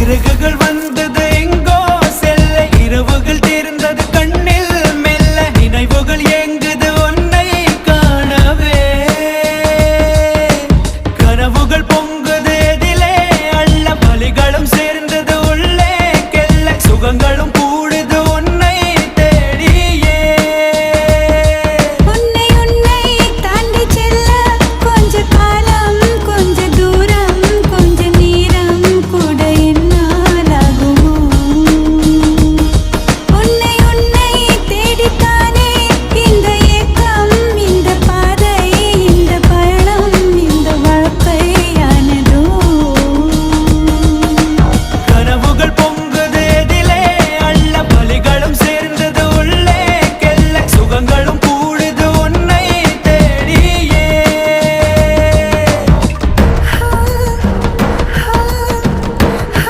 சிறகுகள் வந்தது எங்கோ செல்ல இரவுகள் தேர்ந்தது கண்ணில் மெல்ல நினைவுகள் எங்குது உன்னை காணவே. கனவுகள் பொங்குது எதிலே அள்ள பலிகளும் சேர்ந்தது உள்ளே கெல்ல சுகங்களும்